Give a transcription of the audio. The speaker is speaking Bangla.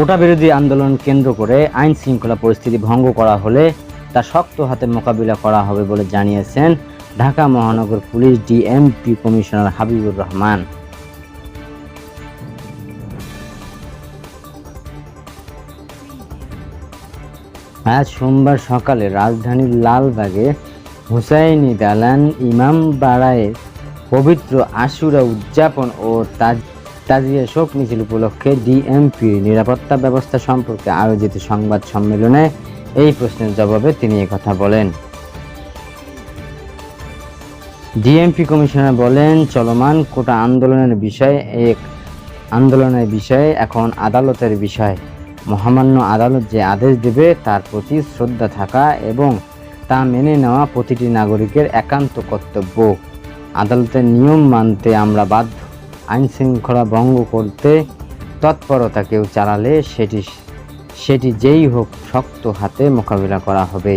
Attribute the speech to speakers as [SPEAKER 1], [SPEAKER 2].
[SPEAKER 1] কোটা বিরোধী আন্দোলন কেন্দ্র করে আইন শৃঙ্খলা পরিস্থিতি ভঙ্গ করা হলে তা শক্ত হাতে মোকাবিলা করা হবে বলে জানিয়েছেন ঢাকা মহানগর police DMP commissioner Habibur Rahman. আজ সোমবার সকালে রাজধানীর লালবাগে হুসাইনি দালান ইমাম বাড়ায় পবিত্র আশুরা উদযাপন ও তাজ তাজিয়া শোক মিছিল উপলক্ষে ডিএমপি নিরাপত্তা ব্যবস্থা সম্পর্কে আয়োজিত সংবাদ সম্মেলনে এই প্রশ্নের জবাবে তিনি কথা বলেন। ডিএমপি কমিশনার বলেন, চলমান কোটা আন্দোলনের বিষয়ে এক আন্দোলনের বিষয়ে এখন আদালতের বিষয়। মহামান্য আদালত যে আদেশ দেবে তার প্রতি শ্রদ্ধা থাকা এবং তা মেনে নেওয়া প্রতিটি নাগরিকের একান্ত কর্তব্য। আদালতের নিয়ম মানতে আমরা বাধ্য। আইন শৃঙ্খলা ভঙ্গ করতে তৎপরতা কেউ চালালে সেটি সেটি যেই হোক শক্ত হাতে মোকাবিলা করা হবে।